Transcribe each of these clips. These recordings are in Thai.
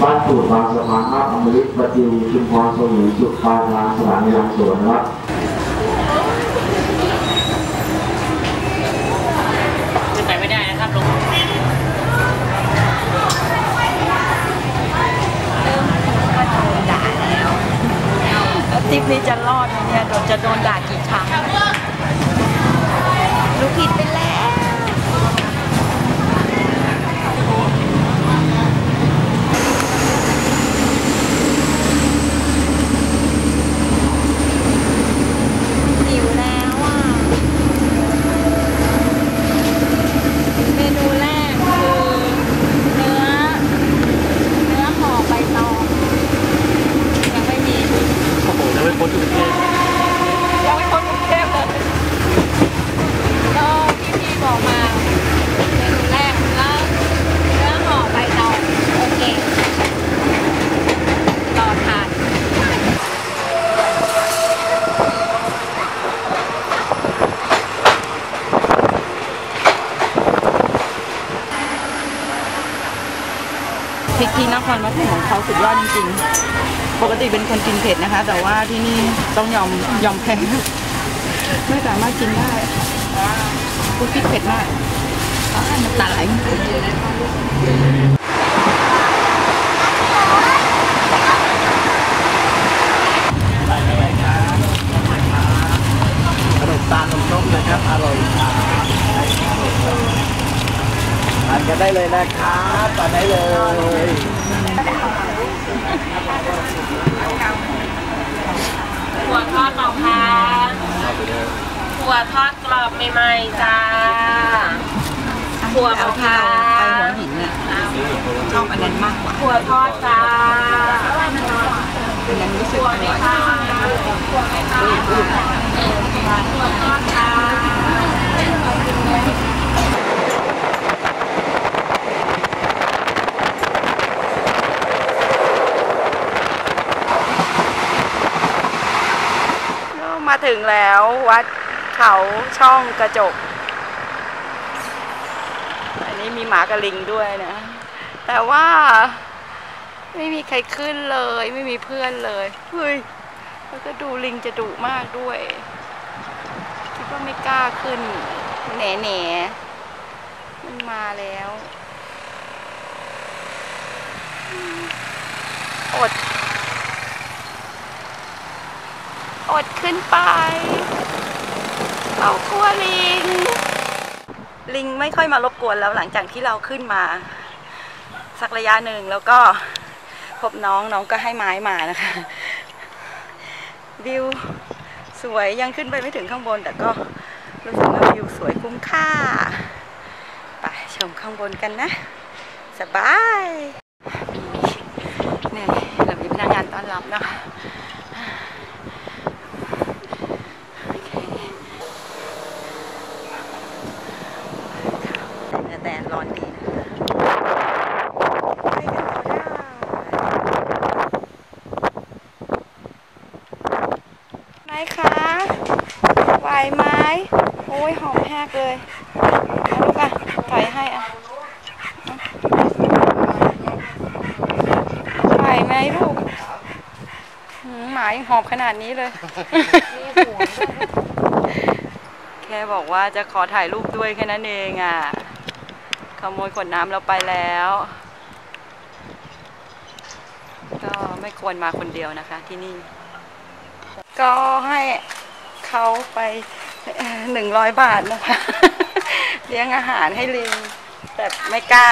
บ้านปูดบางสะพานมาบอมฤตประจิวชุมพรสมุยสุดปลายทางสถานีรังสวนนะครับไปไม่ได้นะครับลงทริปนี้จะรอดไหมเนี่ยโดนจะโดนด่ากี่ครั้งรู้ผิดไปแล้ว หิวแล้วอะ เมนูแรกคือเนื้อ เนื้อห่อใบตอง ยังไม่มี โอ้โหแล้วไปพ้นกรุงเทพ ยังไม่พ้นกรุงเทพเลยก็พี่ๆบอกมาเมนูแรกแล้วเนื้อห่อใบตองโอเครอทาน พริกที่นครปฐมของเขาสุดยอดจริงๆ ปกติเป็นคนกินเผ็ดนะคะ แต่ว่าที่นี่ต้องยอมยอมแพ้ไม่สามารถกินได้พูดพริกเผ็ดมากอ้าวน้ำตาไหลขนมตาลนมส้มนะครับ อร่อยทานกันได้เลยนะครับทานได้เลย หัวทอดเตาพาน หัวทอดกรอบใหม่ๆจ้าหัวเอามะพที่ร้าเราไปหัววหินน่ะชอบอันนั้นมากกว่าหัวทอดจ้าอันนั้นรู้สึกหัวอไม่ร่อยพร้าวหัวไม่พร้าวหัวทอดจ้ามาถึงแล้ววัด เขาช่องกระจก อันนี้มีหมากระลิงด้วยนะ แต่ว่าไม่มีใครขึ้นเลย ไม่มีเพื่อนเลยเฮ้ยแล้วก็ดูลิงจะดุมากด้วยคิดว่าไม่กล้าขึ้นแหน่แหน่ๆมันมาแล้วอด อดขึ้นไป เรากลัวลิง ลิงไม่ค่อยมารบกวนแล้วหลังจากที่เราขึ้นมา สักระยะหนึ่งแล้วก็พบน้องน้องก็ให้ไม้มานะคะวิวสวยยังขึ้นไปไม่ถึงข้างบน แต่ก็รู้สึกว่าวิวสวยคุ้มค่าไปชมข้างบนกันนะ สบายนี่เรามีพนักงานต้อนรับนะคะ แต่แดดร้อนดีนะไปกันต่อ ได้ไหนคะไหวไหมโอ้ยหอมแหกเลยเอาลูกอะถอยให้อะไหวไหมลูกหืมหมายังหอบขนาดนี้เลย แค่บอกว่าจะขอถ่ายรูปด้วยแค่นั้นเองอะ ขโมยขวดน้ำเราไปแล้ว ก็ไม่ควรมาคนเดียวนะคะที่นี่ ก็ให้เขาไปหนึ่งร้อยบาทนะคะ เลี้ยงอาหารให้ลิง แต่ไม่กล้า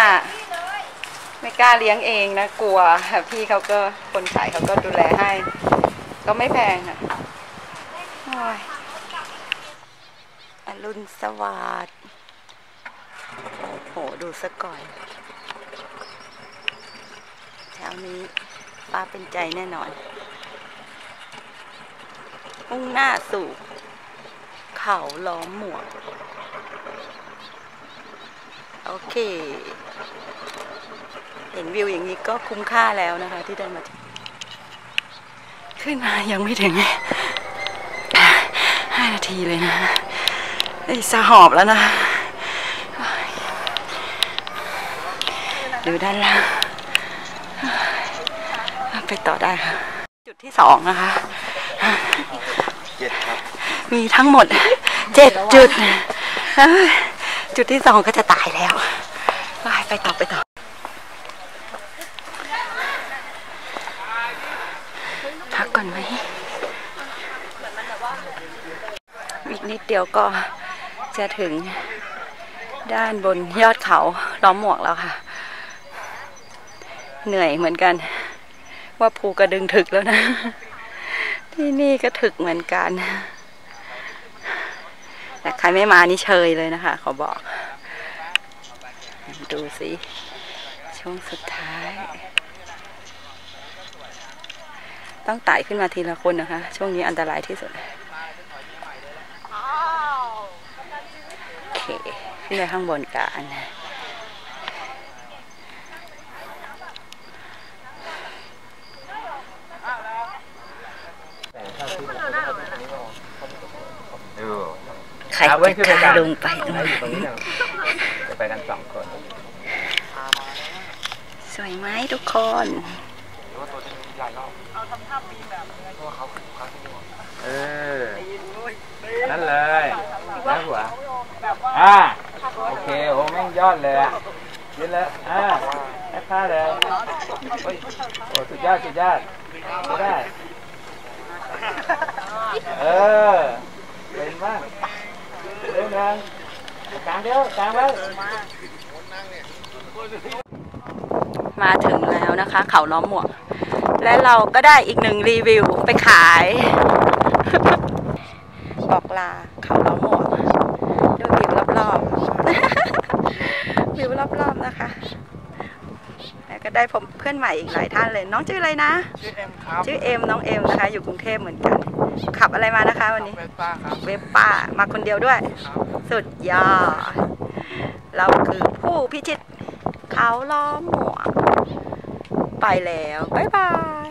ไม่กล้าเลี้ยงเองนะ กลัวพี่เขาก็คนขายเขาก็ดูแลให้ ก็ไม่แพงค่ะโอ้ยอรุณสวัสดิ์โอ้โหดูซะก่อนเช้านี้ป้าเป็นใจแน่นอน มุ่งหน้าสู่ เขาล้อมหมวก โอเค เห็นวิวอย่างนี้ก็คุ้มค่าแล้วนะคะ ที่ได้มาขึ้นมายังไม่ถึงห้านาทีเลยนะไอ้สะหอบแล้วนะ ดูด้านล่างไปต่อได้ค่ะ จุดที่สองนะคะ มีทั้งหมดเจ็ดจุด จุดที่สองก็จะตายแล้วไปไปต่อไปต่อพักก่อนไหมอีกนิดเดียวก็จะถึงด้านบนยอดเขาล้อมหมวกแล้วค่ะ เหนื่อยเหมือนกัน ว่าภูกระดึงถึกแล้วนะ ที่นี่ก็ถึกเหมือนกัน แต่ใครไม่มานี่เชยเลยนะคะ ขอบอก ดูสิช่วงสุดท้าย ต้องไต่ขึ้นมาทีละคนนะคะ ช่วงนี้อันตรายที่สุดโอเค ขึ้นไปข้างบนกัน ครเอาไว้จะขึ้นกไปล้ากันลงไปตรงให้นั้อยู่ตรงนี้นนะจะไปกันสองคน สวยไหมทุกคนเออนั่นเลยนะหัวอ่าโอเคโอ้แม่งยอดเลยอะยืนเลยอ่าแอคท่าเลยโอ้ยโอ้สุดยอดสุดยอดไม่ได้ เออเป็นมาก เรื่องนึงกลางเดียวกลางไว้มาถึงแล้วนะคะ เขาล้อมหมวก และเราก็ได้อีกหนึ่งรีวิวไปขาย บอกลาเขาล้อมหมวกดูวยวิวรอบๆวิวรอบๆนะคะ ก็ได้ผมเพื่อนใหม่อีกหลายท่านเลย น้องชื่ออะไรนะ ชื่อเอ็มครับ ชื่อเอ็มน้องเอ็มนะคะ อยู่กรุงเทพเหมือนกัน ขับอะไรมานะคะ วันนี้เป็นป้าครับ เวฟป้ามาคนเดียวด้วย สุดยอด เราคือผู้พิชิตเขาล้อมหมวกไปแล้ว บ๊ายบาย